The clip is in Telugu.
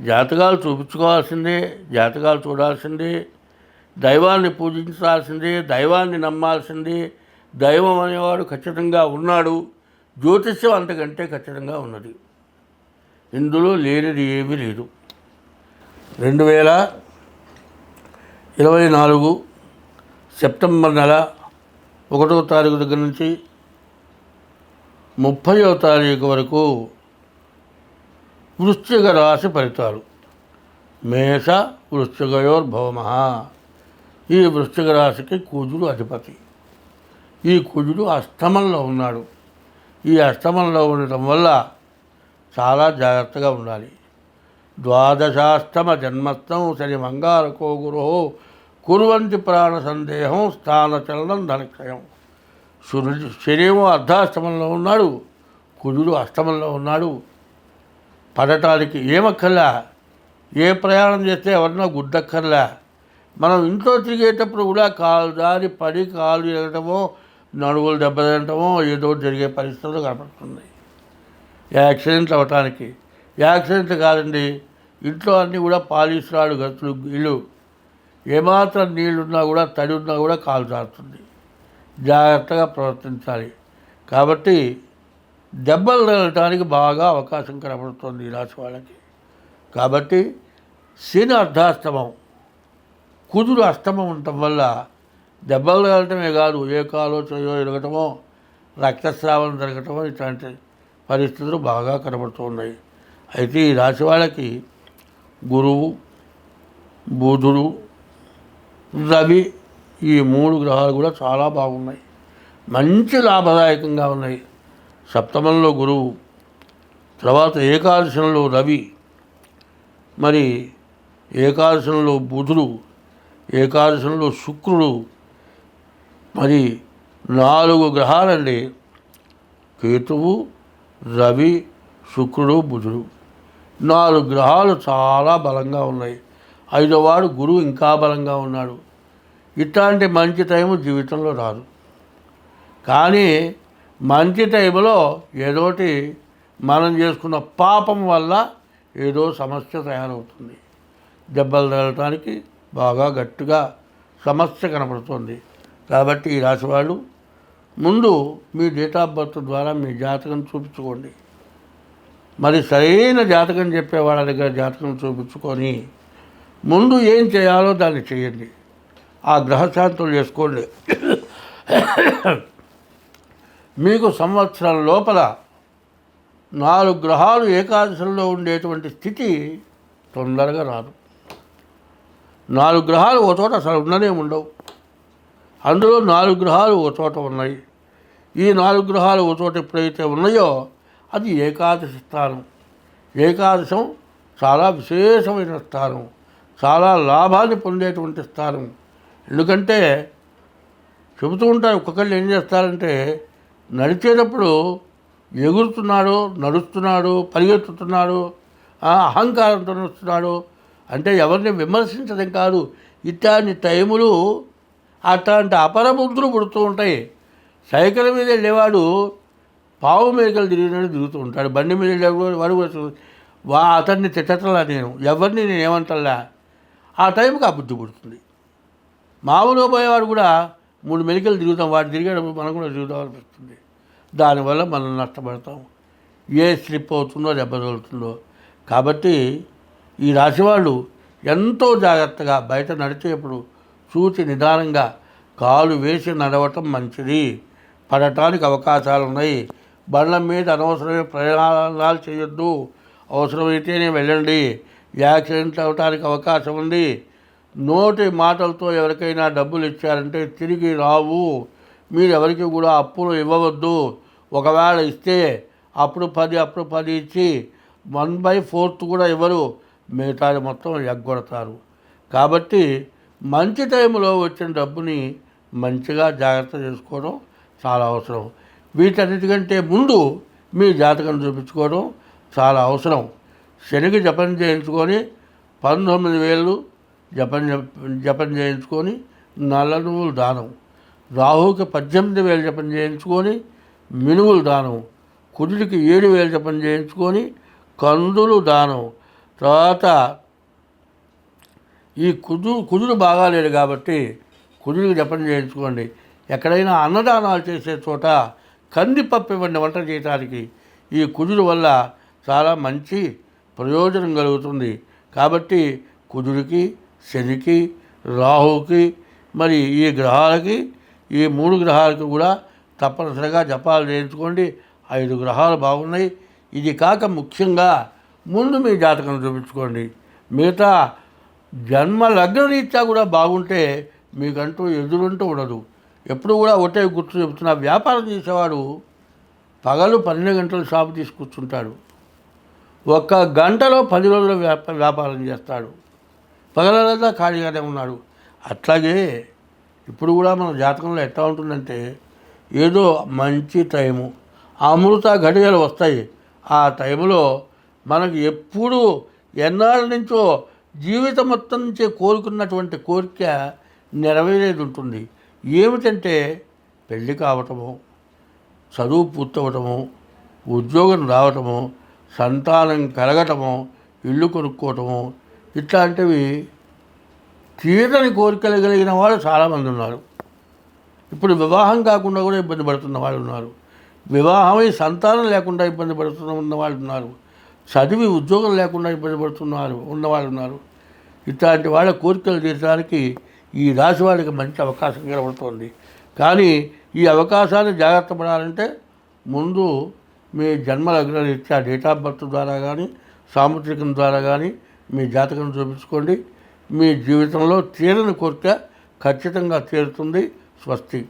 జాతకాలు చూపించుకోవాల్సిందే జాతకాలు చూడాల్సిందే దైవాన్ని పూజించాల్సిందే దైవాన్ని నమ్మాల్సిందే దైవం అనేవాడు ఖచ్చితంగా ఉన్నాడు జ్యోతిష్యం అంతకంటే ఖచ్చితంగా ఉన్నది. ఇందులో లేనిది ఏమీ లేదు. రెండు వేల ఇరవై నాలుగు సెప్టెంబర్ నెల ఒకటో తారీఖు దగ్గర నుంచి ముప్పయో తారీఖు వరకు వృశ్చిక రాశి ఫలితాలు. మేష వృశ్చికయోర్భవమ ఈ వృశ్చిక రాశికి కుజుడు అధిపతి. ఈ కుజుడు అష్టమంలో ఉన్నాడు. ఈ అష్టమంలో ఉండటం వల్ల చాలా జాగ్రత్తగా ఉండాలి. ద్వాదశాష్టమ జన్మస్థం శని మంగారకో గురు కురువంతి ప్రాణ సందేహం స్థానచలనం ధనక్షయం. సూర్యుడు శనిమో అర్ధాష్టమంలో ఉన్నాడు. కుజుడు అష్టమంలో ఉన్నాడు. పడటానికి ఏమక్కర్లా? ఏ ప్రయాణం చేస్తే ఎవరినో గుడ్డక్కర్లా మనం ఇంట్లో తిరిగేటప్పుడు కూడా కాలు దారి పడి కాలు ఎరగటమో నడువులు దెబ్బతినటమో ఏదో జరిగే పరిస్థితులు కనపడుతుంది యాక్సిడెంట్ అవ్వటానికి. యాక్సిడెంట్ కాదండి ఇంట్లో అన్నీ కూడా పాలిష్ రాడు గతులు ఇల్లు. ఏమాత్రం నీళ్ళున్నా కూడా తడి ఉన్నా కూడా కాలు జారుతుంది. జాగ్రత్తగా ప్రవర్తించాలి. కాబట్టి దెబ్బలు తగలటానికి బాగా అవకాశం కనబడుతుంది ఈ రాశి వాళ్ళకి. కాబట్టి శని అర్ధాష్టమం కుదురు అష్టమం ఉండటం వల్ల దెబ్బలు తగలటమే కాదు ఏ కాలో చేయో ఎరగటమో రక్తస్రావం జరగటమో ఇట్లాంటి పరిస్థితులు బాగా కనబడుతున్నాయి. అయితే ఈ రాశి వాళ్ళకి గురువు బుధుడు రవి ఈ మూడు గ్రహాలు కూడా చాలా బాగున్నాయి. మంచి లాభదాయకంగా ఉన్నాయి. సప్తమంలో గురువు తర్వాత ఏకాదశంలో రవి మరి ఏకాదశంలో బుధుడు ఏకాదశంలో శుక్రుడు మరి నాలుగు గ్రహాలండి. కేతువు రవి శుక్రుడు బుధుడు. నాలుగు గ్రహాలు చాలా బలంగా ఉన్నాయి. ఐదోవాడు గురువు ఇంకా బలంగా ఉన్నాడు. ఇట్లాంటి మంచి టైము జీవితంలో రాదు. కానీ మంచి టైంలో ఏదోటి మనం చేసుకున్న పాపం వల్ల ఏదో సమస్య తయారవుతుంది. దెబ్బలు తగలటానికి బాగా గట్టిగా సమస్య కనపడుతుంది. కాబట్టి ఈ రాశి వాళ్ళు ముందు మీ డేట్ ఆఫ్ బర్త్ ద్వారా మీ జాతకం చూపించుకోండి. మరి సరైన జాతకం చెప్పే వాళ్ళ దగ్గర జాతకం చూపించుకొని ముందు ఏం చేయాలో దాన్ని చేయండి. ఆ గ్రహశాంతులు చేసుకోండి. మీకు సంవత్సరం లోపల నాలుగు గ్రహాలు ఏకాదశంలో ఉండేటువంటి స్థితి తొందరగా రాదు. నాలుగు గ్రహాలు ఒక చోట అసలు ఉండనే ఉండవు. అందులో నాలుగు గ్రహాలు ఒక చోట ఉన్నాయి. ఈ నాలుగు గ్రహాలు ఒక చోట ఎప్పుడైతే ఉన్నాయో అది ఏకాదశి స్థానం. ఏకాదశం చాలా విశేషమైన స్థానం. చాలా లాభాన్ని పొందేటువంటి స్థానం. ఎందుకంటే చెబుతూ ఉంటారు ఒక్కొక్కళ్ళు ఏం చేస్తారంటే నడిచేటప్పుడు ఎగురుతున్నాడో నడుస్తున్నాడు పరిగెత్తుతున్నాడో అహంకారంతో నడుస్తున్నాడో అంటే ఎవరిని విమర్శించడం కాదు. ఇట్లాంటి టైములు అట్లాంటి అపరబుద్ధులు పుడుతూ ఉంటాయి. సైకిల్ మీద వెళ్ళేవాడు పావు మేకలు తిరిగినట్టు తిరుగుతూ ఉంటాడు. బండి మీద వెళ్ళేవాడు వాడు వా అతన్ని తిట్టట్లా నేను ఎవరిని నేను ఏమంటల్లా? ఆ టైంకి ఆ బుద్ధి పుడుతుంది. మామూలుగా పోయేవాడు కూడా మూడు మెలికలు తిరుగుతాం వాడు తిరిగేటప్పుడు మనం కూడా తిరుగుతామని అనిపిస్తుంది. దానివల్ల మనం నష్టపడతాం. ఏ స్లిప్ అవుతుందో దెబ్బ తగులుతుందో. కాబట్టి ఈ రాశి వాళ్ళు ఎంతో జాగ్రత్తగా బయట నడిచేప్పుడు చూచి నిదానంగా కాలు వేసి నడవటం మంచిది. పడటానికి అవకాశాలు ఉన్నాయి బండ్ల మీద అనవసరమైన ప్రయాణాలు చేయొద్దు. అవసరమైతేనే వెళ్ళండి. యాక్సిడెంట్ అవడానికి అవకాశం ఉంది. నోటి మాటలతో ఎవరికైనా డబ్బులు ఇచ్చారంటే తిరిగి రావు. మీరు ఎవరికి కూడా అప్పులు ఇవ్వవద్దు. ఒకవేళ ఇస్తే అప్పుడు పది అప్పుడు పది ఇచ్చి వన్ బై ఫోర్త్ కూడా ఇవ్వరు. మిగతాది మొత్తం ఎగ్గొడతారు. కాబట్టి మంచి టైంలో వచ్చిన డబ్బుని మంచిగా జాగ్రత్త చేసుకోవడం చాలా అవసరం. వీటన్నిటికంటే ముందు మీ జాతకం చూపించుకోవడం చాలా అవసరం. శనికి జపం చేయించుకొని పంతొమ్మిది వేలు జపం జపం చేయించుకొని నల్ల నువ్వులు దానం. రాహుకి పద్దెనిమిది వేలు జపం చేయించుకొని మినువులు దానం. కుదుడికి ఏడు వేలు జపం చేయించుకొని కందులు దానం. తర్వాత ఈ కుదు కుదురు బాగాలేదు కాబట్టి కుదురుకి జపం చేయించుకోండి. ఎక్కడైనా అన్నదానాలు చేసే చోట కందిపప్పు ఇవ్వండి వంట చేయటానికి. ఈ కుదురు వల్ల చాలా మంచి ప్రయోజనం కలుగుతుంది. కాబట్టి కుదురుకి శనికి రాహుకి మరి ఈ గ్రహాలకి ఈ మూడు గ్రహాలకి కూడా తప్పనిసరిగా జపాలు చేయించుకోండి ఐదు గ్రహాలు బాగున్నాయి. ఇది కాక ముఖ్యంగా ముందు మీ జాతకం చూపించుకోండి. మిగతా జన్మ లగ్న రీత్యా కూడా బాగుంటే మీకంటూ ఎదురుంటూ ఉండదు. ఎప్పుడు కూడా ఒకటే గుర్తు చెబుతున్నా వ్యాపారం చేసేవాడు పగలు పన్నెండు గంటలు షాపు తీసుకూర్చుంటాడు ఒక్క గంటలో పది రోజుల వ్యాప వ్యాపారం చేస్తాడు. పగలంతా ఖాళీగానే ఉన్నాడు. అట్లాగే ఇప్పుడు కూడా మన జాతకంలో ఎట్లా ఉంటుందంటే ఏదో మంచి టైము అమృత ఘడియలు వస్తాయి. ఆ టైంలో మనకు ఎప్పుడు ఎన్నాళ్ళ నుంచో జీవితం మొత్తం నుంచే కోరుకున్నటువంటి కోరిక నెరవేరేది ఉంటుంది ఏమిటంటే పెళ్ళి కావటము చదువు పూర్తవటము ఉద్యోగం రావటము సంతానం కలగటము ఇల్లు కొనుక్కోవటము ఇట్లాంటివి తీరని కోరికలు కలిగిన వాళ్ళు చాలామంది ఉన్నారు. ఇప్పుడు వివాహం కాకుండా కూడా ఇబ్బంది పడుతున్న వాళ్ళు ఉన్నారు. వివాహమై సంతానం లేకుండా ఇబ్బంది పడుతున్న ఉన్న వాళ్ళు ఉన్నారు. చదివి ఉద్యోగం లేకుండా ఇబ్బంది పడుతున్నారు ఉన్నవాళ్ళు ఉన్నారు. ఇట్లాంటి వాళ్ళ కోరికలు తీర్చడానికి ఈ రాశి వాళ్ళకి మంచి అవకాశం కనబడుతోంది. కానీ ఈ అవకాశాన్ని జాగ్రత్త పడాలంటే ముందు మీ జన్మ లగ్న రీత్యా డేట్ ఆఫ్ బర్త్ ద్వారా కానీ సాముద్రికం ద్వారా కానీ మీ జాతకం చూపించుకోండి. మీ జీవితంలో తీరని కోరిక ఖచ్చితంగా తీరుతుంది. స్వస్తి.